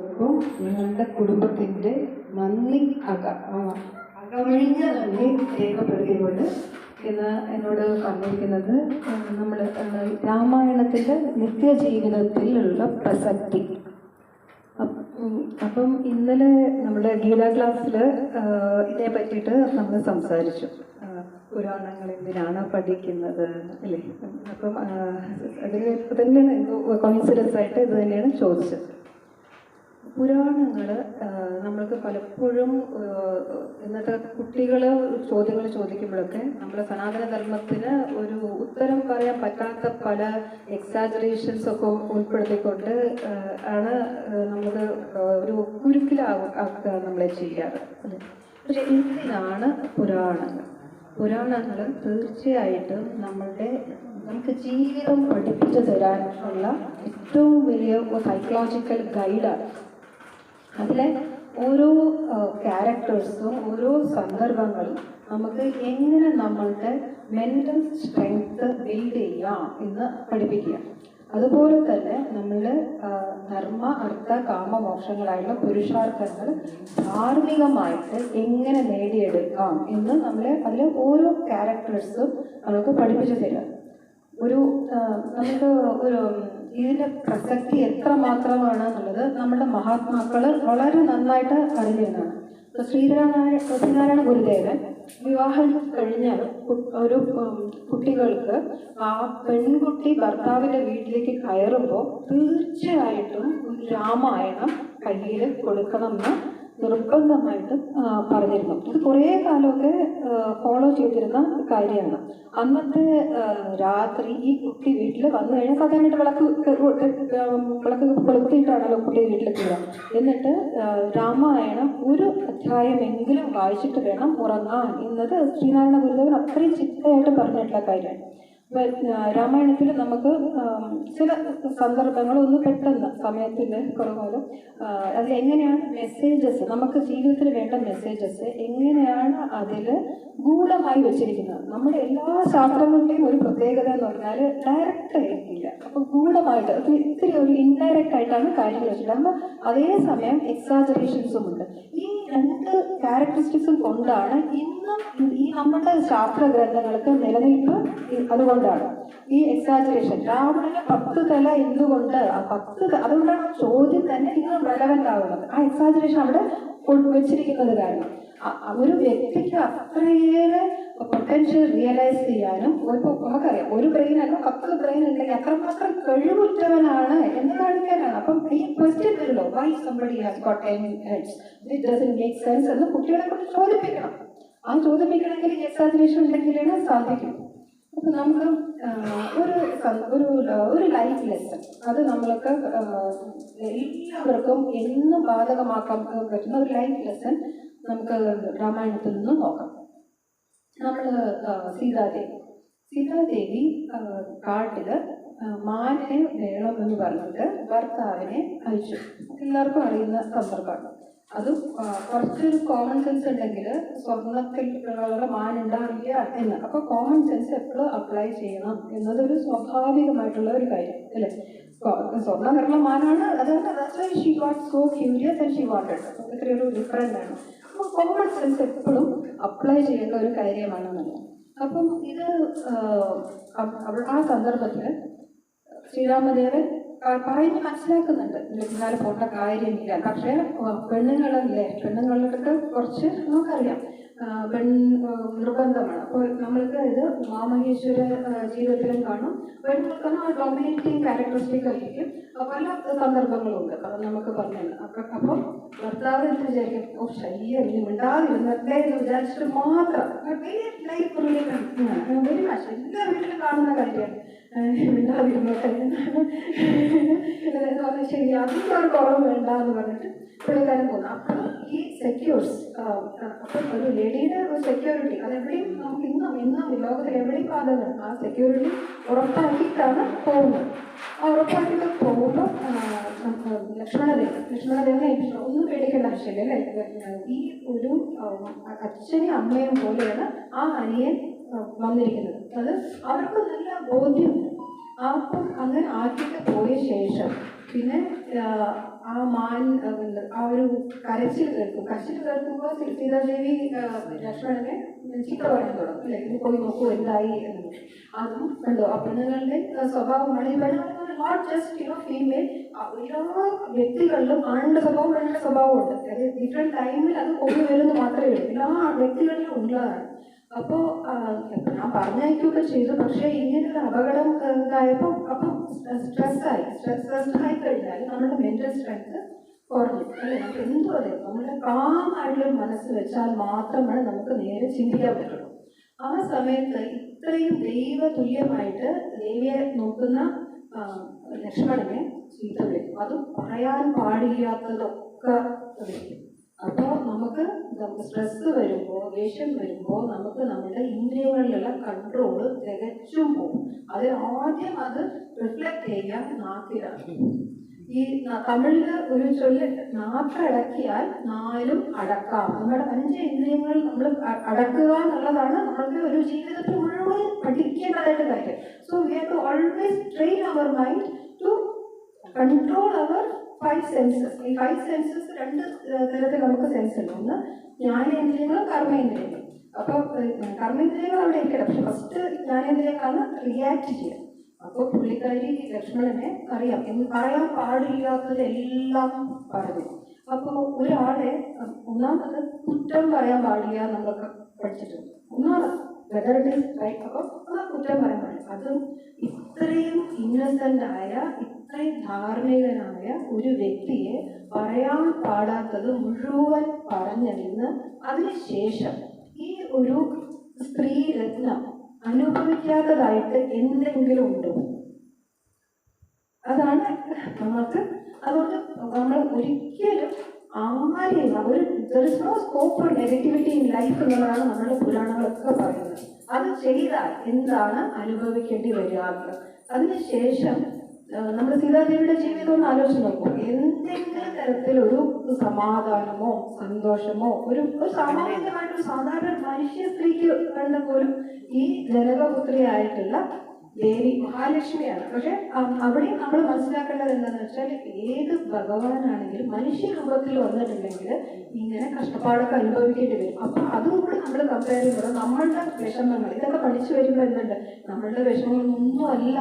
അപ്പം ഞങ്ങളുടെ കുടുംബത്തിന്റെ നന്ദി അക അകമഴിഞ്ഞ നന്ദി രേഖപ്പെടുത്തിക്കൊണ്ട് ഇന്ന് എന്നോട് പറഞ്ഞിരിക്കുന്നത് നമ്മൾ രാമായണത്തിന്റെ നിത്യജീവിതത്തിലുള്ള പ്രസക്തി. അപ്പം ഇന്നലെ നമ്മുടെ ഗീത ക്ലാസ്സിൽ ഇതിനെ പറ്റിയിട്ട് നമ്മൾ സംസാരിച്ചു. പുരാണങ്ങൾ എന്തിനാണ് പഠിക്കുന്നത് അല്ലേ? അപ്പം അതിൽ തന്നെയാണ് കോൺസിഡൻസ് ആയിട്ട് ഇത് തന്നെയാണ് ചോദിച്ചത്. പുരാണങ്ങൾ നമ്മൾക്ക് പലപ്പോഴും ഇന്നത്തെ കുട്ടികൾ ചോദ്യങ്ങൾ ചോദിക്കുമ്പോഴൊക്കെ നമ്മൾ സനാതന ധർമ്മത്തിന് ഒരു ഉത്തരം പറയാൻ പറ്റാത്ത പല എക്സാജറേഷൻസ് ഒക്കെ ഉൾപ്പെടുത്തിക്കൊണ്ട് ആണ് നമുക്ക് ഒരു കുരുക്കിലാക്കുക നമ്മളെ ചെയ്യാറ്. പക്ഷെ എന്തിനാണ് പുരാണങ്ങൾ? പുരാണങ്ങൾ തീർച്ചയായിട്ടും നമ്മളുടെ നമുക്ക് ജീവിതം പഠിപ്പിച്ചു തരാനുള്ള ഏറ്റവും വലിയ സൈക്കോളജിക്കൽ ഗൈഡാണ് അതിലെ ഓരോ ക്യാരക്ടേഴ്സും ഓരോ സന്ദർഭങ്ങളും നമുക്ക് എങ്ങനെ നമ്മളുടെ മെന്റൽ സ്ട്രെങ്ത് ബിൽഡ് ചെയ്യാം എന്ന് പഠിപ്പിക്കുക. അതുപോലെ തന്നെ നമ്മൾ ധർമ്മ അർത്ഥ കാമ മോക്ഷങ്ങളായുള്ള പുരുഷാർത്ഥങ്ങൾ ധാർമ്മികമായിട്ട് എങ്ങനെ നേടിയെടുക്കാം എന്ന് നമ്മൾ അതിൽ ഓരോ ക്യാരക്ടേഴ്സും നമുക്ക് പഠിപ്പിച്ചു തരാം. ഒരു നമുക്ക് ഒരു ഇതിന്റെ പ്രസക്തി എത്ര മാത്രമാണ് എന്നുള്ളത് നമ്മുടെ മഹാത്മാക്കൾ വളരെ നന്നായിട്ട് അറിഞ്ഞിരുന്നതാണ് ഇപ്പൊ ശ്രീനാരായണ ശ്രീനാരായണ ഗുരുദേവൻ വിവാഹം കഴിഞ്ഞാൽ ഒരു കുട്ടികൾക്ക് ആ പെൺകുട്ടി ഭർത്താവിന്റെ വീട്ടിലേക്ക് കയറുമ്പോൾ തീർച്ചയായിട്ടും രാമായണം കയ്യിൽ കൊടുക്കണം എന്ന് നിർബന്ധമായിട്ട് പറഞ്ഞിരുന്നു. ഇത് കുറേ കാലമൊക്കെ ഫോളോ ചെയ്തിരുന്ന കാര്യമാണ്. അന്നത്തെ രാത്രി ഈ കുട്ടി വീട്ടിൽ വന്നു കഴിഞ്ഞാൽ സാധാരണയായിട്ട് വിളക്ക് വിളക്ക് കൊളുത്തിയിട്ടാണല്ലോ കുട്ടി വീട്ടിൽ കയറുക എന്നിട്ട് രാമായണം ഒരു അധ്യായമെങ്കിലും വായിച്ചിട്ട് വേണം ഉറങ്ങാൻ. എന്നത് ശ്രീനാരായണ ഗുരുദേവൻ അത്രയും ചിട്ടയായിട്ട് പറഞ്ഞിട്ടുള്ള കാര്യമാണ്. രാമായണത്തിൽ നമുക്ക് ചില സന്ദർഭങ്ങൾ ഒന്ന് പെട്ടെന്ന് സമയത്തിന്റെ കുറവാലും അതിൽ എങ്ങനെയാണ് മെസ്സേജസ് നമുക്ക് ജീവിതത്തിൽ വേണ്ട മെസ്സേജസ് എങ്ങനെയാണ് അതിൽ ഗൂഢമായി വെച്ചിരിക്കുന്നത്? നമ്മുടെ എല്ലാ ശാസ്ത്രങ്ങളുടെയും ഒരു പ്രത്യേകത എന്ന് പറഞ്ഞാൽ ഡയറക്റ്റ് ആയിരിക്കില്ല അപ്പോൾ ഗൂഢമായിട്ട് ഇത്തിരി ഒരു ഇൻഡയറക്റ്റ് ആയിട്ടാണ് കാര്യങ്ങൾ വെച്ചിട്ടുള്ളത്. അതേസമയം എക്സാജറേഷൻസും ഉണ്ട്. ഈ രണ്ട് ക്യാരക്ടറിസ്റ്റിക്സും കൊണ്ടാണ് ഇന്നും ഈ നമ്മുടെ ശാസ്ത്ര ഗ്രന്ഥങ്ങൾക്ക് നിലനിൽപ്പ് അതുകൊണ്ടാണ്. ഈ എക്സാജുറേഷൻ രാവണന് പത്ത് തല എന്തുകൊണ്ട്? ആ പത്ത് അതുകൊണ്ടാണ് ചോദ്യം തന്നെ ഇന്നും റെലവെന്റ് ആവുന്നത്. ആ എക്സാജുറേഷൻ അവിടെ വെച്ചിരിക്കുന്നത് കാരണം. ഒരു വ്യക്തിക്ക് അത്രയേറെ പൊട്ടൻഷ്യൽ റിയലൈസ് ചെയ്യാനും ഇപ്പോൾ നമുക്കറിയാം ഒരു ബ്രെയിൻ അല്ല പത്ത് ബ്രെയിൻ ഉണ്ടെങ്കിൽ അത്രമാത്രം കഴിവുറ്റവനാണ് എന്ന് കാണിക്കാനാണ്. അപ്പം ഈ ക്വസ്റ്റ്യൻ വരുമല്ലോ why somebody has got ten heads make sense എന്ന് കുട്ടികളെ കൊണ്ട് ചോദിപ്പിക്കണം. ആ ചോദിപ്പിക്കണമെങ്കിൽ എക്സാജിനേഷൻ ഉണ്ടെങ്കിലാണ് സാധിക്കും. അപ്പൊ നമുക്ക് ഒരു ഒരു ഒരു ലൈഫ് ലെസൺ അത് നമ്മൾക്ക് എല്ലാവർക്കും എന്നും ബാധകമാക്കാൻ പറ്റുന്ന ഒരു ലൈഫ് ലെസൺ നമുക്ക് രാമായണത്തിൽ നിന്ന് നോക്കാം. നമ്മൾ സീതാദേവി. സീതാദേവി കാട്ടിൽ കാട്ടിൽ വേണമെന്ന് പറഞ്ഞിട്ട് ഭർത്താവിനെ അയച്ചു. എല്ലാവർക്കും അറിയുന്ന സന്ദർഭമാണ്. അത് കുറച്ചൊരു കോമൺ സെൻസ് ഉണ്ടെങ്കിൽ സ്വർണത്തിൽ ഉള്ള മാൻ ഉണ്ടാവില്ല എന്ന്. അപ്പോൾ കോമൺ സെൻസ് എപ്പോഴും അപ്ലൈ ചെയ്യണം എന്നതൊരു സ്വാഭാവികമായിട്ടുള്ള ഒരു കാര്യം അല്ലേ? സ്വർണ നിറമുള്ള മാനാണ്. അതുകൊണ്ട് she what so curious and she wanted ഇത്രയൊരു different ആണ്. കോമൺ സെൻസ് എപ്പോഴും അപ്ലൈ ചെയ്യേണ്ട ഒരു കാര്യമാണെന്നല്ല അപ്പം ഇത് ആ, സന്ദർഭത്തിൽ ശ്രീരാമദേവൻ പറഞ്ഞ് മനസ്സിലാക്കുന്നുണ്ട്. പിന്നാലെ പോകേണ്ട കാര്യമില്ല. പക്ഷേ പെണ്ണുങ്ങളല്ലേ? പെണ്ണുങ്ങൾക്ക് കുറച്ച് നമുക്കറിയാം. നിർബന്ധമാണ്. അപ്പോൾ നമ്മൾക്ക് ഇത് മാമഹേശ്വര ആ, ജീവിതത്തിലും കാണും. പെണ്ണുങ്ങൾക്കൊന്നും ആ ഡോമിനേറ്റിംഗ് ക്യാരക്ടറിസ്റ്റിക് ആയിരിക്കും. പല സന്ദർഭങ്ങളുണ്ട്. അത് നമുക്ക് പറഞ്ഞത് അപ്പം അപ്പം ഭർത്താവ് എന്ന് വിചാരിക്കും? ഓ ശല്യം ഇനി മിണ്ടാതിരുന്നല്ലേ എന്ന് വിചാരിച്ചിട്ട് മാത്രം. ലൈഫ് വെരി മച്ച് എല്ലാ വീട്ടിലും കാണുന്ന കാര്യമാണ്. മിണ്ടാതിരുന്നോട്ടെ. എന്ന് പറഞ്ഞാൽ ശരി അതിന്റെ ഒരു കുറവ് വേണ്ട എന്ന് പറഞ്ഞിട്ട് പുള്ളിക്കാരൻ പോകുന്നത് അപ്പം ഈ സെക്യൂർസ് അപ്പം ഒരു ലേഡിയുടെ ഒരു സെക്യൂരിറ്റി അതെവിടെയും നമുക്ക് ഇന്നും ഇന്നും ലോകത്തിൽ എവിടെയും ബാധകമാണ് ആ സെക്യൂരിറ്റി ഉറപ്പാക്കിയിട്ടാണ് പോകുന്നത് ആ ഉറപ്പാക്കിയിട്ട് പോകുമ്പോൾ ലക്ഷ്മണദേവൻ ലക്ഷ്മണദേവനെ ഏൽപ്പിച്ചു. ഒന്നും പേടിക്കേണ്ട ആവശ്യമില്ല അല്ലേ ഈ ഒരു ആ, അച്ഛനെയും അമ്മയും പോലെയാണ് ആ അനിയൻ വന്നിരിക്കുന്നത് അത് അവർക്ക് നല്ല ബോധ്യമുണ്ട് അപ്പം അങ്ങനെ ആക്കിയിട്ട് പോയ ശേഷം പിന്നെ ആ, മാൻ ആ, ഒരു കരച്ചിൽ കേൾക്കും. കരച്ചിൽ കേൾക്കുമ്പോൾ സീതാദേവി ലക്ഷ്മണനെ ചീത്ത പറയാൻ തുടങ്ങും അല്ലെ? ഇത് പോയി നോക്കൂ എന്തായി എന്ന് അതും കണ്ടോ ആ പെണ്ണുങ്ങളുടെ സ്വഭാവമാണ് ഈ പെണ്ണുങ്ങൾ ജസ്റ്റ് യുനോ ഫീമെയിൽ എല്ലാ വ്യക്തികളിലും ആണിന്റെ സ്വഭാവം പെണ്ണിന്റെ സ്വഭാവം ഉണ്ട്. അത് ഡിഫറെന്റ് ടൈമിൽ അത് കൊണ്ടു വരുന്നു മാത്രമേ ഉള്ളൂ. എല്ലാ വ്യക്തികളിലും ഉള്ളതാണ്. അപ്പോ ഞാൻ പറഞ്ഞയക്കുകയൊക്കെ ചെയ്തു. പക്ഷേ ഇങ്ങനെയൊരു അപകടം ഉണ്ടായപ്പോൾ അപ്പം സ്ട്രെസ്സായി. സ്ട്രെസ് ആയി കഴിഞ്ഞാൽ നമ്മുടെ മെന്റൽ സ്ട്രെങ്ത് കുറഞ്ഞു. അല്ലെ? നമുക്ക് എന്തും അതെ നമ്മുടെ കാം ആയിട്ടുള്ള മനസ്സ് വെച്ചാൽ മാത്രമാണ് നമുക്ക് നേരെ ചിന്തിക്കാൻ പറ്റുള്ളൂ. ആ സമയത്ത് ഇത്രയും ദൈവ തുല്യമായിട്ട് ദേവിയെ നോക്കുന്ന ലക്ഷ്മണനെ ചീത്ത വിളിക്കും. അതും പറയാൻ പാടില്ലാത്തതൊക്കെ വിളിക്കും. അപ്പോൾ നമുക്ക് സ്ട്രെസ് വരുമ്പോൾ ദേഷ്യം വരുമ്പോൾ നമുക്ക് നമ്മുടെ ഇന്ദ്രിയങ്ങളിലുള്ള കൺട്രോൾ തികച്ചും പോകും. അത് ആദ്യം അത് റിഫ്ലക്ട് ചെയ്യാൻ നാക്കിലാണ്. ഈ തമിഴിൽ ഒരു ചൊല്ല് നാക്കടക്കിയാൽ നാലും അടക്കാം. നമ്മുടെ അഞ്ച് ഇന്ദ്രിയങ്ങൾ നമ്മൾ അടക്കുക എന്നുള്ളതാണ് നമ്മൾക്ക് ഒരു ജീവിതത്തിൽ മുഴുവൻ പഠിക്കേണ്ടതായിട്ട് കാര്യം. So we have to always train our mind to control our five senses ഈ ഫൈവ് സെൻസസ് രണ്ട് തരത്തിൽ നമുക്ക് സെൻസ് ഉണ്ട്. ഒന്ന് ജ്ഞാനേന്ദ്രിയങ്ങളും കർമ്മേന്ദ്രിയങ്ങളും. അപ്പോൾ കർമ്മേന്ദ്രിയങ്ങൾ അവിടെ ഇരിക്കട്ടെ പക്ഷെ ഫസ്റ്റ് ജ്ഞാനേന്ദ്രിയങ്ങളാണ് റിയാക്ട് ചെയ്യുക. അപ്പോൾ പുള്ളിക്കാരി ലക്ഷ്മണനെ അറിയാം. എന്ന് പറയാൻ പാടില്ലാത്തത് എല്ലാം പറഞ്ഞു. അപ്പോൾ ഒരാളെ ഒന്നാമത് കുറ്റം പറയാൻ പാടില്ല എന്നൊക്കെ പഠിച്ചിട്ടുണ്ട്. ഒന്നാമത് വെദർ ഇറ്റ് ഈസ് റൈറ്റ് കുറ്റം പറയാൻ പാടില്ല. അതും ഇത്രയും ഇന്നസെന്റ് ആയ ഇത്രയും ധാർമ്മികനായ ഒരു വ്യക്തിയെ പറയാൻ പാടാത്തത് മുഴുവൻ പറഞ്ഞിരുന്ന് അതിനുശേഷം ഈ ഒരു സ്ത്രീ രത്നം അനുഭവിക്കാത്തതായിട്ട് എന്തെങ്കിലും ഉണ്ടോ? അതാണ് നമുക്ക് അതുകൊണ്ട് നമ്മൾ ഒരിക്കലും ആരെയും ഒരു no scope for negativity in life എന്നുള്ളതാണ് നമ്മുടെ പുരാണങ്ങളൊക്കെ പറയുന്നത്. അത് ചെയ്താൽ എന്താണ് അനുഭവിക്കേണ്ടി വരിക? അതിനുശേഷം നമ്മൾ സീതാദേവിയുടെ ജീവിതം ഒന്ന് ആലോചിച്ച് നോക്കും. എന്തെങ്കിലും തരത്തിലൊരു സമാധാനമോ സന്തോഷമോ ഒരു ഒരു സാമാന്യമായിട്ട് ഒരു സാധാരണ മനുഷ്യ സ്ത്രീക്ക് കണ്ട പോലും ഈ ജനകപുത്രിയായിട്ടുള്ള ദേവി മഹാലക്ഷ്മിയാണ്. പക്ഷെ അവിടെ നമ്മൾ മനസ്സിലാക്കേണ്ടത് എന്താണെന്ന് വെച്ചാൽ ഏത് ഭഗവാനാണെങ്കിലും മനുഷ്യ രൂപത്തിൽ വന്നിട്ടുണ്ടെങ്കിൽ ഇങ്ങനെ കഷ്ടപ്പാടൊക്കെ അനുഭവിക്കേണ്ടി വരും. അപ്പൊ അതുകൊണ്ട് നമ്മൾ കമ്പയർ ചെയ്യുമ്പോൾ നമ്മളുടെ വിഷമങ്ങൾ ഇതൊക്കെ പഠിച്ചു വരുമ്പോൾ എന്തുണ്ട്? നമ്മളുടെ വിഷമങ്ങളൊന്നും അല്ല.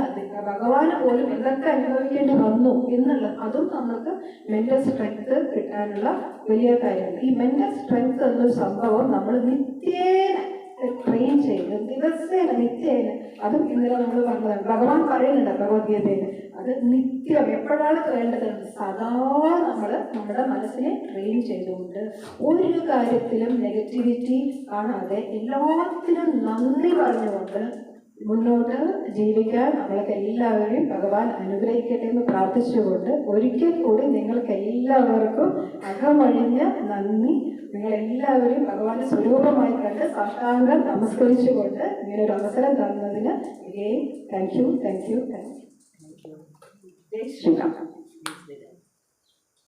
ഭഗവാന് പോലും ഇതൊക്കെ അനുഭവിക്കേണ്ടി വന്നു എന്നുള്ളത് അതും നമ്മൾക്ക് മെന്റൽ സ്ട്രെങ്ത് കിട്ടാനുള്ള വലിയ കാര്യമാണ്. ഈ മെന്റൽ സ്ട്രെങ്ത് എന്നൊരു സംഭവം നമ്മൾ നിത്യേന ട്രെയിൻ ചെയ്ത് ദിവസേന നിത്യേന അതും ഇന്നലെ നമ്മൾ പറഞ്ഞതാണ്. ഭഗവാൻ പറയുന്നുണ്ട് ഭഗവത്ഗീതയിൽ. അത് നിത്യം എപ്പോഴാണ് വേണ്ടത് സദാ നമ്മൾ നമ്മുടെ മനസ്സിനെ ട്രെയിൻ ചെയ്തുകൊണ്ട് ഒരു കാര്യത്തിലും നെഗറ്റിവിറ്റി കാണാതെ എല്ലാത്തിനും നന്ദി പറഞ്ഞുകൊണ്ട് മുന്നോട്ട് ജീവിക്കാൻ നമ്മൾക്ക് എല്ലാവരെയും ഭഗവാൻ അനുഗ്രഹിക്കട്ടെ എന്ന് പ്രാർത്ഥിച്ചുകൊണ്ട് ഒരിക്കൽ കൂടി നിങ്ങൾക്ക് എല്ലാവർക്കും അകമഴിഞ്ഞ നന്ദി. നിങ്ങളെല്ലാവരും ഭഗവാന്റെ സ്വരൂപമായി കണ്ട് സാഷ്ടാംഗം നമസ്കരിച്ചുകൊണ്ട് ഇങ്ങനെ ഒരു അവസരം തന്നതിന് thank you thank you thank you Jai Shriram